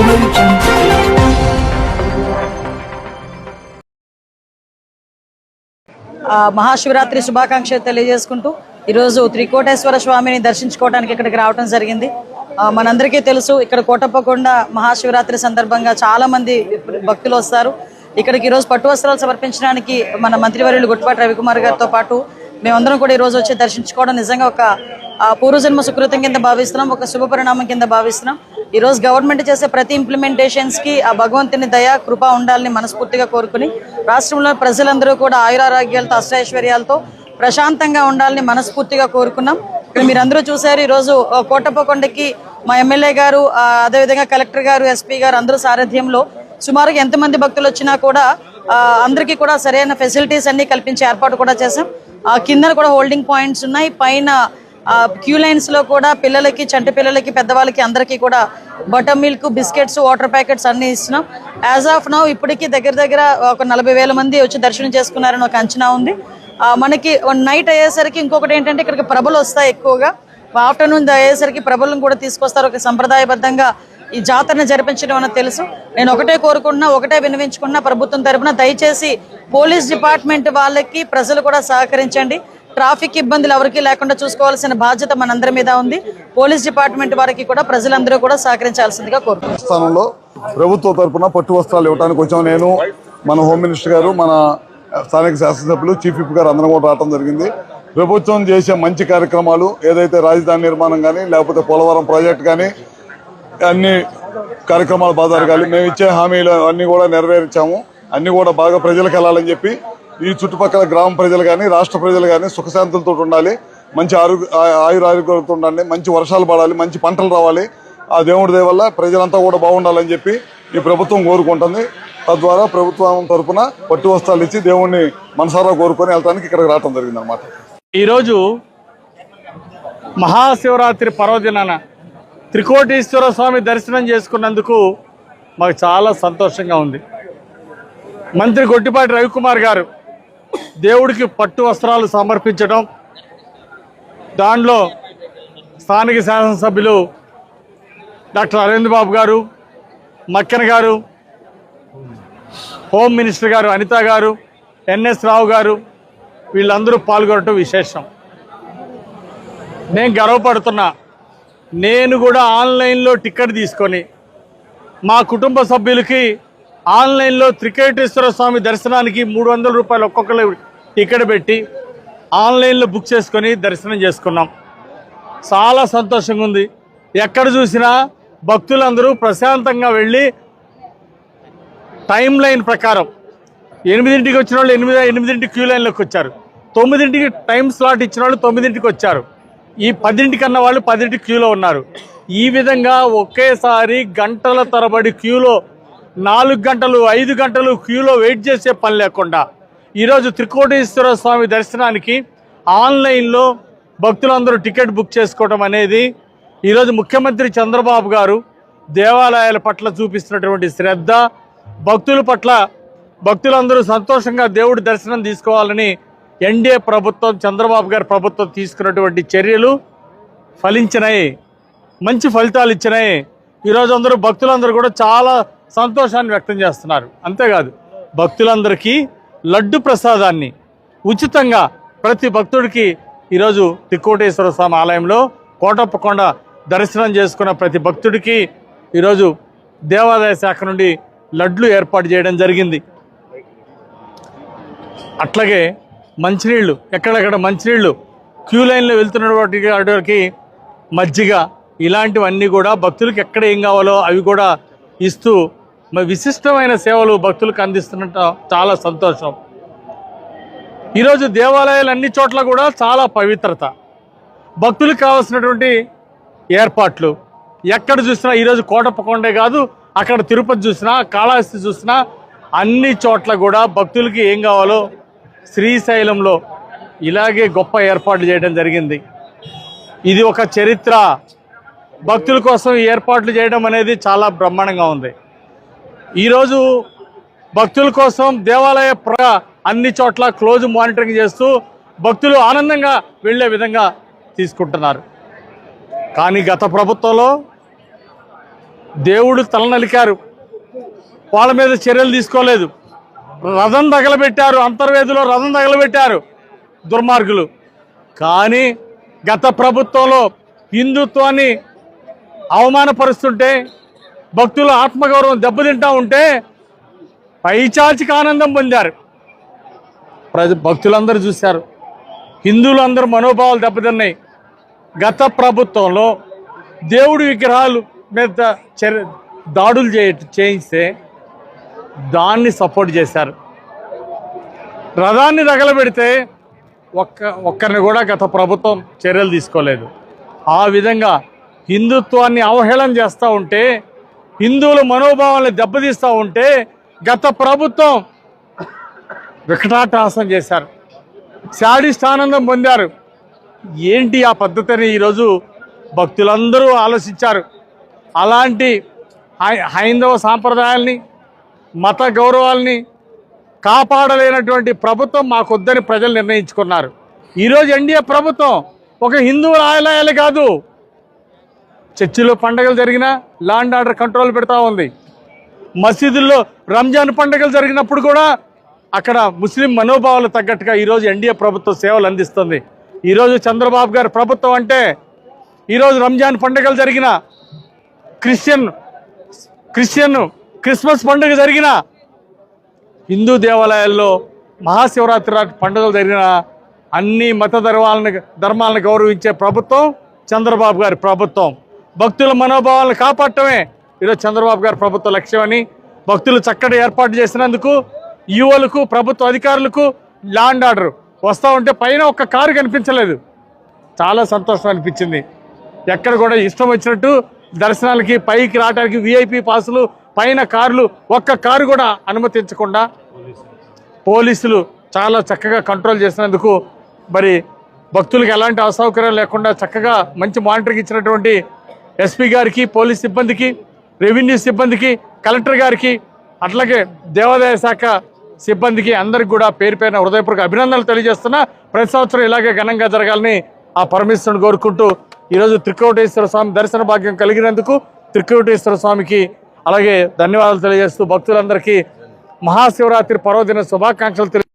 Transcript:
audio Mahashivratri శుభాకాంక్షలు తెలియజేసుకుంటూ ఈరోజు త్రికోటేశ్వర స్వామిని దర్శించుకోవడానికి ఇక్కడికి రావడం జరిగింది. మనందరికీ తెలుసు ఇక్కడ కోటప్పకొండ మహాశివరాత్రి సందర్భంగా చాలా మంది భక్తులు వస్తారు. ఇక్కడికి ఈరోజు పట్టు వస్త్రాలు సమర్పించడానికి మన మంత్రివర్యులు గుట్టుపాటి రవికుమార్ గారితో పాటు మేమందరం కూడా ఈరోజు వచ్చి దర్శించుకోవడం నిజంగా ఒక పూర్వజన్మ సుకృతం కింద భావిస్తున్నాం ఒక శుభ పరిణామం కింద భావిస్తున్నాం. ఈరోజు గవర్నమెంట్ చేసే ప్రతి ఇంప్లిమెంటేషన్స్కి ఆ భగవంతుని దయ కృప ఉండాలని మనస్ఫూర్తిగా కోరుకుని రాష్ట్రంలో ప్రజలందరూ కూడా ఆయురారోగ్యాలతో అష్టైశ్వర్యాలతో ప్రశాంతంగా ఉండాలని మనస్ఫూర్తిగా కోరుకున్నాం. ఇక్కడ మీరందరూ చూశారు ఈరోజు ఆ, కోటప్పకొండకి మా ఎమ్మెల్యే గారు అదేవిధంగా కలెక్టర్ గారు ఎస్పీ గారు అందరూ సారథ్యంలో సుమారుగా ఎంతమంది భక్తులు వచ్చినా కూడా అందరికీ కూడా సరైన ఫెసిలిటీస్ అన్ని కల్పించే ఏర్పాటు కూడా చేశాం. ఆ, కింద కూడా హోల్డింగ్ పాయింట్స్ ఉన్నాయి. పైన క్యూ లైన్స్లో కూడా పిల్లలకి చంటి పిల్లలకి పెద్దవాళ్ళకి అందరికీ కూడా butter milk biscuits water packets అన్ని ఇస్తున్నాం. యాజ్ ఆఫ్ నౌ ఇప్పటికీ దగ్గర దగ్గర ఒక నలభై వేల మంది వచ్చి దర్శనం చేసుకున్నారని ఒక అంచనా ఉంది. మనకి నైట్ అయ్యేసరికి ఇంకొకటి ఏంటంటే ఇక్కడికి ప్రభలు వస్తాయి ఎక్కువగా. ఆఫ్టర్నూన్ అయ్యేసరికి ప్రభలను కూడా తీసుకొస్తారు. ఒక సంప్రదాయబద్ధంగా ఈ జాతరను జరిపించడం అన్నది తెలుసు. నేను ఒకటే కోరుకుంటున్నా ఒకటే వినవించుకున్నా ప్రభుత్వం తరపున దయచేసి పోలీస్ డిపార్ట్మెంట్ వాళ్ళకి ప్రజలు కూడా సహకరించండి. ట్రాఫిక్ ఇబ్బందులు ఎవరికీ లేకుండా చూసుకోవాల్సిన బాధ్యత మనందరి మీద ఉంది. పోలీస్ డిపార్ట్మెంట్ వారికి కూడా ప్రజలందరూ కూడా సహకరించాల్సిందిగా కోరుకుంటున్నాను స్థానంలో ప్రభుత్వ తరపున పట్టు వస్త్రాలు ఇవ్వడానికి వచ్చాం నేను మన హోమ్ మినిస్టర్ గారు మన స్థానిక శాసనసభ్యులు చీఫ్ విప్ గారు అందరం కూడా రావడం జరిగింది. ప్రభుత్వం చేసే మంచి కార్యక్రమాలు ఏదైతే రాజధాని నిర్మాణం కానీ లేకపోతే పోలవరం ప్రాజెక్ట్ కానీ అన్ని కార్యక్రమాలు బాగా జరగాలి మేము ఇచ్చే హామీలు అన్నీ కూడా నెరవేర్చాము. అన్నీ కూడా బాగా ప్రజలకు వెళ్ళాలని చెప్పి ఈ చుట్టుపక్కల గ్రామ ప్రజలు కానీ రాష్ట్ర ప్రజలు కానీ సుఖశాంతులతో ఉండాలి మంచి ఆరోగ్య ఆ- ఆయుర ఆరోగ్యాలతో ఉండాలి మంచి వర్షాలు పడాలి మంచి పంటలు రావాలి. ఆ దేవుడి దయ వల్ల ప్రజలంతా కూడా బాగుండాలని చెప్పి ఈ ప్రభుత్వం కోరుకుంటుంది. తద్వారా ప్రభుత్వం తరపున పట్టు వస్త్రాలు ఇచ్చి దేవుణ్ణి మనసారా కోరుకొని వెళ్తానికి ఇక్కడికి రావడం జరిగింది అనమాట ఈరోజు మహాశివరాత్రి పర్వదినాన త్రికోటీశ్వర స్వామి దర్శనం చేసుకున్నందుకు మాకు చాలా సంతోషంగా ఉంది. మంత్రి గొట్టిపాటి రవికుమార్ గారు దేవుడికి పట్టు వస్త్రాలు సమర్పించడం దానిలో స్థానిక శాసనసభ్యులు డాక్టర్ అరవింద్ బాబు గారు మక్కెన గారు హోమ్ మినిస్టర్ గారు అనిత గారు ఎన్ఎస్ రావు గారు వీళ్ళందరూ పాల్గొనటం విశేషం. నేను గర్వపడుతున్నా నేను కూడా ఆన్లైన్లో టికెట్ తీసుకొని మా కుటుంబ సభ్యులకి ఆన్లైన్లో త్రికేటేశ్వర స్వామి దర్శనానికి మూడు వందల రూపాయలు ఒక్కొక్కరు టికెట్ పెట్టి ఆన్లైన్లో బుక్ చేసుకొని దర్శనం చేసుకున్నాం. చాలా సంతోషంగా ఉంది. ఎక్కడ చూసినా భక్తులందరూ ప్రశాంతంగా వెళ్ళి టైం లైన్ ప్రకారం ఎనిమిదింటికి వచ్చిన వాళ్ళు ఎనిమిది ఎనిమిదింటికి క్యూ లైన్లోకి వచ్చారు. తొమ్మిదింటికి టైం స్లాట్ ఇచ్చిన వాళ్ళు తొమ్మిదింటికి వచ్చారు. ఈ పదింటికి అన్న వాళ్ళు పదింటికి క్యూలో ఉన్నారు. ఈ విధంగా ఒకేసారి గంటల తరబడి క్యూలో నాలుగు గంటలు ఐదు గంటలు క్యూలో వెయిట్ చేసే పని లేకుండా ఈరోజు త్రికోటేశ్వర స్వామి దర్శనానికి ఆన్లైన్లో భక్తులందరూ టికెట్ బుక్ చేసుకోవడం అనేది ఈరోజు ముఖ్యమంత్రి చంద్రబాబు గారు దేవాలయాల పట్ల చూపిస్తున్నటువంటి శ్రద్ధ భక్తుల పట్ల భక్తులందరూ సంతోషంగా దేవుడి దర్శనం తీసుకోవాలని ఎన్డీఏ ప్రభుత్వం చంద్రబాబు గారి ప్రభుత్వం తీసుకున్నటువంటి చర్యలు ఫలించినాయి. మంచి ఫలితాలు ఇచ్చినాయి. ఈరోజు అందరూ భక్తులందరూ కూడా చాలా సంతోషాన్ని వ్యక్తం చేస్తున్నారు. అంతేకాదు భక్తులందరికీ లడ్డు ప్రసాదాన్ని ఉచితంగా ప్రతి భక్తుడికి ఈరోజు తిక్కోటేశ్వర స్వామి ఆలయంలో కోటప్పకొండ దర్శనం చేసుకున్న ప్రతి భక్తుడికి ఈరోజు దేవాదాయ శాఖ నుండి లడ్లు ఏర్పాటు చేయడం జరిగింది. అట్లాగే మంచినీళ్ళు ఎక్కడెక్కడ మంచినీళ్ళు క్యూ లైన్లో వెళ్తున్నటువంటి మజ్జిగ ఇలాంటివన్నీ కూడా భక్తులకు ఎక్కడ ఏం కావాలో అవి కూడా ఇస్తూ మరి విశిష్టమైన సేవలు భక్తులకు అందిస్తున్నట్ట చాలా సంతోషం. ఈరోజు దేవాలయాలు అన్ని చోట్ల కూడా చాలా పవిత్రత. భక్తులకు కావాల్సినటువంటి ఏర్పాట్లు. ఎక్కడ చూసినా ఈరోజు కోటప్పకొండే కాదు అక్కడ తిరుపతి చూసినా కాళహస్తి చూసినా అన్ని చోట్ల కూడా భక్తులకి ఏం కావాలో శ్రీశైలంలో ఇలాగే గొప్ప ఏర్పాట్లు చేయడం జరిగింది. ఇది ఒక చరిత్ర. భక్తుల కోసం ఏర్పాట్లు చేయడం అనేది చాలా బ్రహ్మాండంగా ఉంది. ఈరోజు భక్తుల కోసం దేవాలయ ప్ర అన్ని చోట్ల క్లోజ్ మానిటరింగ్ చేస్తూ భక్తులు ఆనందంగా వెళ్ళే విధంగా తీసుకుంటున్నారు. కానీ గత ప్రభుత్వంలో దేవుడు తలనలికారు. వాళ్ళ మీద చర్యలు తీసుకోలేదు. రథం తగలబెట్టారు. అంతర్వేదిలో రథం తగలబెట్టారు దుర్మార్గులు. కానీ గత ప్రభుత్వంలో హిందుత్వాన్ని అవమానపరుస్తుంటే భక్తుల ఆత్మగౌరవం దెబ్బతింటా ఉంటే పైచాచిక ఆనందం పొందారు. ప్రజ భక్తులందరూ చూశారు. హిందువులందరూ మనోభావాలు దెబ్బతిన్నాయి. గత ప్రభుత్వంలో దేవుడి విగ్రహాలు మీద దాడులు చే చేయిస్తే దాన్ని సపోర్ట్ చేశారు. రథాన్ని తగలబెడితే ఒక్క ఒక్కరిని కూడా గత ప్రభుత్వం చర్యలు తీసుకోలేదు. ఆ విధంగా హిందుత్వాన్ని అవహేళన చేస్తూ ఉంటే హిందువుల మనోభావాలను దెబ్బతీస్తూ ఉంటే గత ప్రభుత్వం వికటాటాసం చేశారు. శాడిస్ట్ ఆనందం పొందారు. ఏంటి ఆ పద్ధతిని ఈరోజు భక్తులందరూ ఆలోచించారు. అలాంటి హై- హైందవ సాంప్రదాయాల్ని మత గౌరవాల్ని కాపాడలేనటువంటి ప్రభుత్వం మాకొద్దని ప్రజలు నిర్ణయించుకున్నారు. ఈరోజు ఎన్డీఏ ప్రభుత్వం ఒక హిందువుల ఆలయాలే కాదు చర్చిలో పండగలు జరిగినా లాండ్ ఆర్డర్ కంట్రోల్ పెడతా ఉంది. మసీదుల్లో రంజాన్ పండుగలు జరిగినప్పుడు కూడా అక్కడ ముస్లిం మనోభావాలు తగ్గట్టుగా ఈరోజు ఎన్డీఏ ప్రభుత్వం సేవలు అందిస్తుంది. ఈరోజు చంద్రబాబు గారి ప్రభుత్వం అంటే ఈరోజు రంజాన్ పండుగలు జరిగిన క్రిస్టియన్ క్రిస్టియన్ క్రిస్మస్ పండుగ జరిగిన హిందూ దేవాలయాల్లో మహాశివరాత్రి పండుగలు జరిగిన అన్ని మత ధర్మాలను ధర్మాలను గౌరవించే ప్రభుత్వం చంద్రబాబు గారి ప్రభుత్వం. భక్తుల మనోభావాలను కాపాడటమే ఈరోజు చంద్రబాబు గారి ప్రభుత్వ లక్ష్యమని భక్తులు చక్కటి ఏర్పాటు చేసినందుకు యువలకు ప్రభుత్వ అధికారులకు ల్యాండ్ ఆర్డర్. వస్తూ ఉంటే పైన ఒక్క కారు కనిపించలేదు. చాలా సంతోషం అనిపించింది. ఎక్కడ కూడా ఇష్టం వచ్చినట్టు దర్శనాలకి పైకి రావడానికి విఐపి పాసులు పైన కార్లు ఒక్క కారు కూడా అనుమతించకుండా పోలీసులు చాలా చక్కగా కంట్రోల్ చేసినందుకు మరి భక్తులకు ఎలాంటి అసౌకర్యం లేకుండా చక్కగా మంచి మానిటరింగ్ ఇచ్చినటువంటి ఎస్పీ గారికి పోలీస్ సిబ్బందికి రెవెన్యూ సిబ్బందికి కలెక్టర్ గారికి అట్లాగే దేవాదాయ శాఖ సిబ్బందికి అందరికి కూడా పేరు పేరున హృదయపూర్వక అభినందనలు తెలియజేస్తున్నా. ప్రతి సంవత్సరం ఇలాగే ఘనంగా జరగాలని ఆ పరమేశ్వరుని కోరుకుంటూ ఈరోజు త్రికోటేశ్వర స్వామి దర్శన భాగ్యం కలిగినందుకు త్రికోటేశ్వర స్వామికి అలాగే ధన్యవాదాలు తెలియజేస్తూ భక్తులందరికీ మహాశివరాత్రి పర్వదిన శుభాకాంక్షలు తెలియ